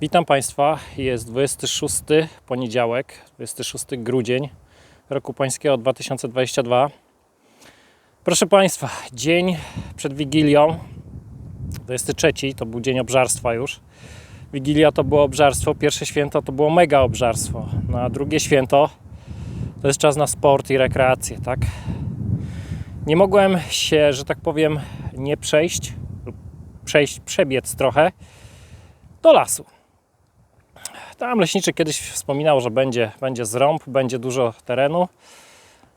Witam Państwa. Jest 26 poniedziałek, 26 grudzień roku pańskiego 2022. Proszę Państwa, dzień przed Wigilią, 23 to był dzień obżarstwa już. Wigilia to było obżarstwo, pierwsze święto to było mega obżarstwo, no a drugie święto to jest czas na sport i rekreację, tak? Nie mogłem się, że tak powiem, nie przejść lub przejść, przebiec trochę do lasu. Tam leśniczy kiedyś wspominał, że będzie, będzie zrąb, będzie dużo terenu.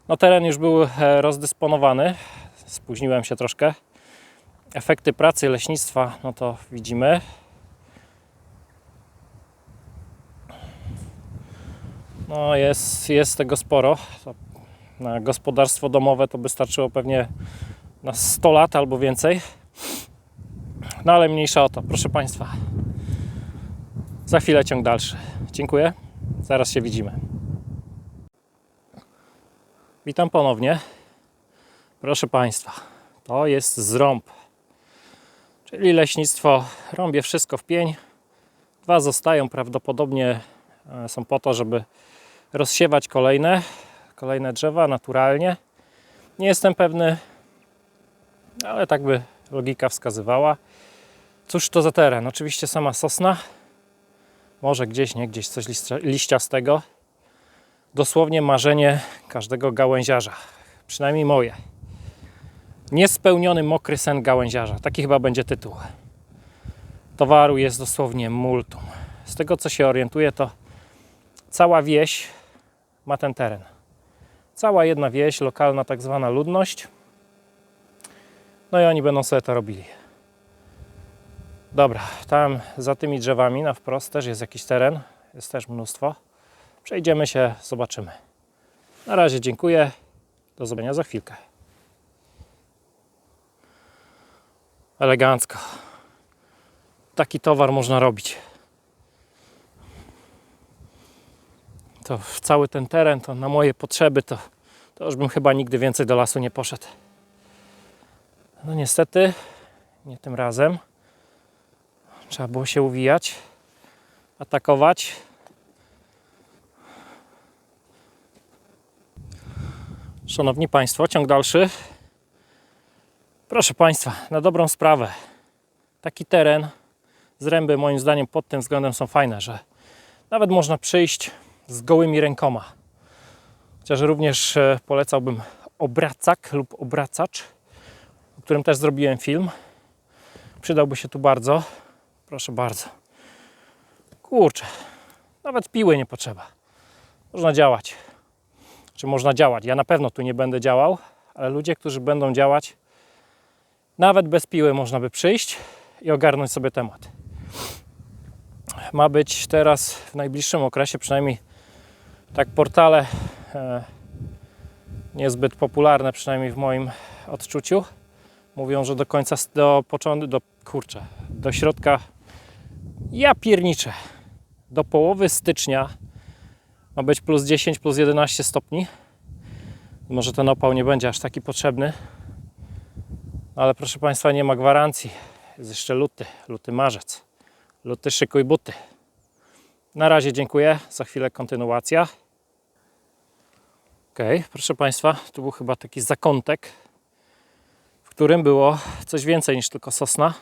No teren już był e, rozdysponowany. Spóźniłem się troszkę. Efekty pracy leśnictwa, no to widzimy. No jest, jest tego sporo. Na gospodarstwo domowe to by starczyło pewnie na 100 lat albo więcej. No ale mniejsza o to, proszę Państwa. Za chwilę ciąg dalszy. Dziękuję. Zaraz się widzimy. Witam ponownie. Proszę Państwa, to jest zrąb, czyli leśnictwo rąbie wszystko w pień. Dwa zostają, prawdopodobnie e, są po to, żeby rozsiewać kolejne, kolejne drzewa naturalnie. Nie jestem pewny, ale tak by logika wskazywała. Cóż to za teren? Oczywiście sama sosna, może gdzieś, nie gdzieś coś liścia- liściastego. Dosłownie marzenie każdego gałęziarza, przynajmniej moje. Niespełniony mokry sen gałęziarza. Taki chyba będzie tytuł. Towaru jest dosłownie multum. Z tego co się orientuję, to cała wieś ma ten teren. Cała jedna wieś, lokalna tak zwana ludność. No i oni będą sobie to robili. Dobra, tam za tymi drzewami na wprost też jest jakiś teren, jest też mnóstwo. Przejdziemy się, zobaczymy. Na razie dziękuję. Do zobaczenia za chwilkę. Elegancko. Taki towar można robić. To cały ten teren, to na moje potrzeby, to, to już bym chyba nigdy więcej do lasu nie poszedł. No niestety, nie tym razem. Trzeba było się uwijać, atakować. Szanowni Państwo, ciąg dalszy. Proszę Państwa, na dobrą sprawę. Taki teren, zręby moim zdaniem pod tym względem są fajne, że nawet można przyjść z gołymi rękoma. Chociaż również e, polecałbym obracak lub obracacz, o którym też zrobiłem film. Przydałby się tu bardzo. Proszę bardzo. Kurczę, nawet piły nie potrzeba. Można działać. Czy można działać? Ja na pewno tu nie będę działał, ale ludzie, którzy będą działać, nawet bez piły można by przyjść i ogarnąć sobie temat. Ma być teraz w najbliższym okresie, przynajmniej tak portale e, niezbyt popularne, przynajmniej w moim odczuciu, mówią, że do końca, do początku, do kurczę, do środka ja pierniczę. Do połowy stycznia ma być plus 10, plus 11 stopni. Może ten opał nie będzie aż taki potrzebny. Ale proszę Państwa, nie ma gwarancji. Jest jeszcze luty, luty marzec. Luty szykuj buty. Na razie dziękuję. Za chwilę kontynuacja. Ok, proszę Państwa, tu był chyba taki zakątek, w którym było coś więcej niż tylko sosna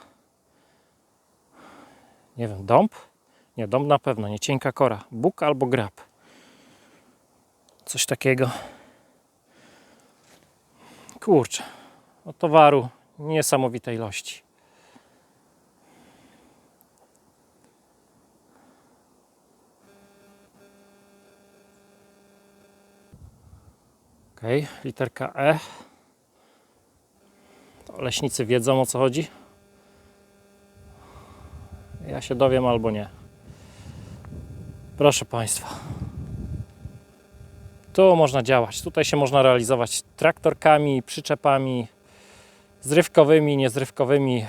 nie wiem, dąb? Nie, dąb na pewno, nie cienka kora. Bóg albo grab. Coś takiego. Kurczę, no towaru niesamowitej ilości. Ok, literka E. To leśnicy wiedzą o co chodzi. Ja się dowiem albo nie. Proszę Państwa. Tu można działać. Tutaj się można realizować traktorkami, przyczepami, zrywkowymi, niezrywkowymi,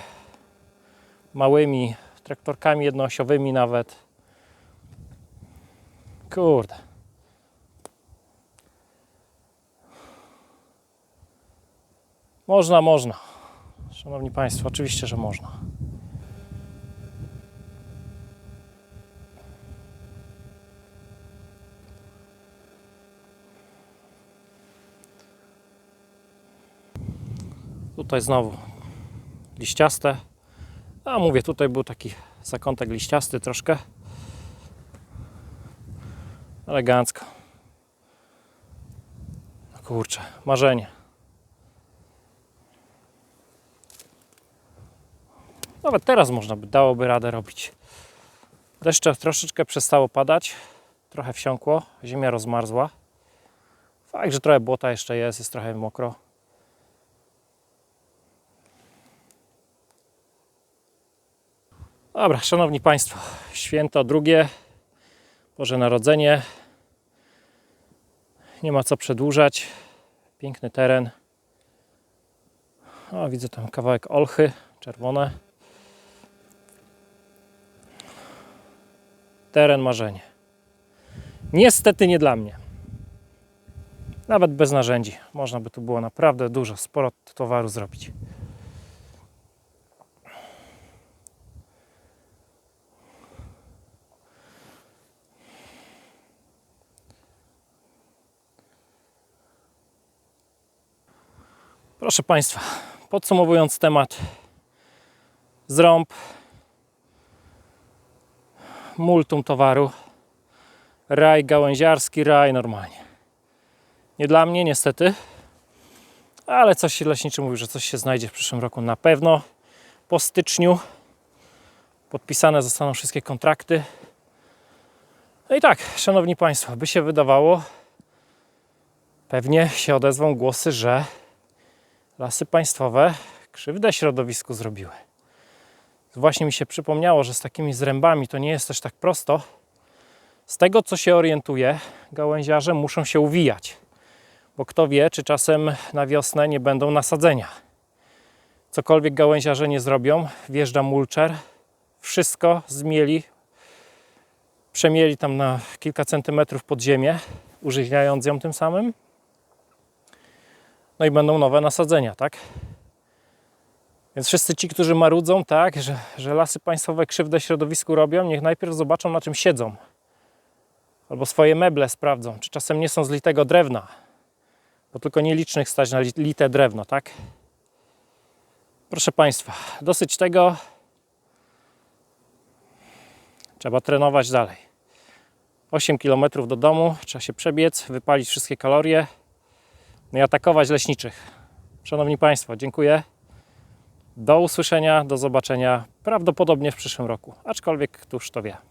małymi, traktorkami jednoosiowymi nawet. Kurde. Można, można. Szanowni Państwo, oczywiście, że można. Tutaj znowu liściaste. A mówię, tutaj był taki zakątek liściasty troszkę. Elegancko. No kurczę, marzenie. Nawet teraz można by, dałoby radę robić. Deszcze troszeczkę przestało padać. Trochę wsiąkło, ziemia rozmarzła. Fakt, że trochę błota jeszcze jest, jest trochę mokro. Dobra, szanowni Państwo, święto drugie, Boże Narodzenie. Nie ma co przedłużać. Piękny teren. O, widzę tam kawałek olchy, czerwone. Teren marzenie. Niestety nie dla mnie. Nawet bez narzędzi. Można by tu było naprawdę dużo, sporo towaru zrobić. Proszę Państwa, podsumowując temat, zrąb, multum towaru, raj gałęziarski, raj normalnie. Nie dla mnie niestety, ale coś leśniczy mówi, że coś się znajdzie w przyszłym roku na pewno. Po styczniu podpisane zostaną wszystkie kontrakty. No i tak, szanowni Państwo, by się wydawało, pewnie się odezwą głosy, że lasy państwowe krzywdę środowisku zrobiły. Właśnie mi się przypomniało, że z takimi zrębami to nie jest też tak prosto. Z tego co się orientuję, gałęziarze muszą się uwijać, bo kto wie, czy czasem na wiosnę nie będą nasadzenia. Cokolwiek gałęziarze nie zrobią, wjeżdża mulczer, wszystko zmieli, przemieli tam na kilka centymetrów pod ziemię, użyźniając ją tym samym. No i będą nowe nasadzenia, tak? Więc wszyscy ci, którzy marudzą, tak, że, że lasy państwowe krzywdę środowisku robią, niech najpierw zobaczą, na czym siedzą. Albo swoje meble sprawdzą, czy czasem nie są z litego drewna. Bo tylko nielicznych stać na li- lite drewno, tak? Proszę Państwa, dosyć tego. Trzeba trenować dalej. 8 km do domu, trzeba się przebiec, wypalić wszystkie kalorie i atakować leśniczych. Szanowni Państwo, dziękuję. Do usłyszenia, do zobaczenia prawdopodobnie w przyszłym roku, aczkolwiek któż to wie.